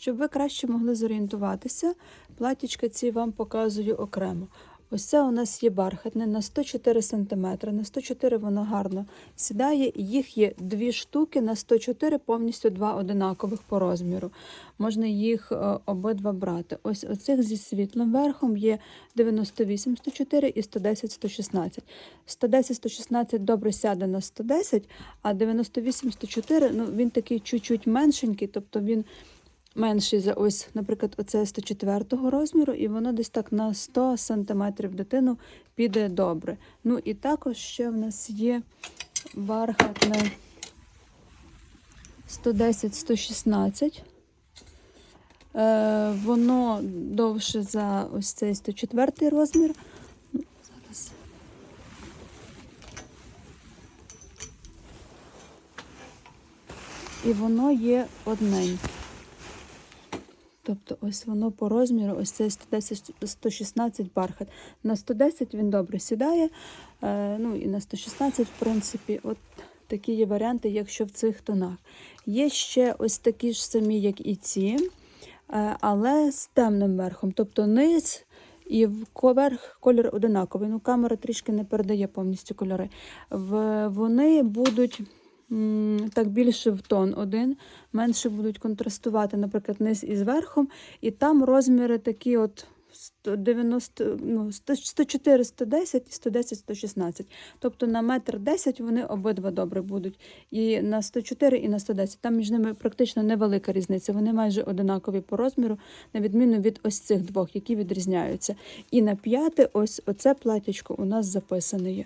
Щоб ви краще могли зорієнтуватися, платічка ці вам показую окремо. Ось це у нас є бархатне на 104 см. На 104 воно гарно сідає. Їх є дві штуки на 104, повністю два одинакових по розміру. Можна їх е, обидва брати. Ось оцих зі світлим верхом є 98 104 і 110 116. 110 116 добре сяде на 110, а 98 104 ну, він такий чуть-чуть меншенький, тобто він менший за ось, наприклад, оце 104 розміру, і воно десь так на 100 см дитину піде добре. Ну і також ще в нас є бархатне 110-116. Е, воно довше за ось цей 104 розмір. Зараз. І воно є одненьке. Тобто ось воно по розміру, ось цей 110, 116 бархат. На 110 він добре сідає, е, ну і на 116, в принципі, от такі є варіанти, якщо в цих тонах. Є ще ось такі ж самі, як і ці, е, але з темним верхом. Тобто низ і верх колір одинаковий. Ну, камера трішки не передає повністю кольори. В, вони будуть. Так, більше в тон один, менше будуть контрастувати, наприклад, низ із верхом, і там розміри такі от 190, ну, 100 104, 110 і 110, 116. Тобто на метр 10 вони обидва добре будуть. І на 104, і на 110. Там між ними практично невелика різниця. Вони майже одинакові по розміру, на відміну від ось цих двох, які відрізняються. І на п'яте, ось оце платячко у нас записане є.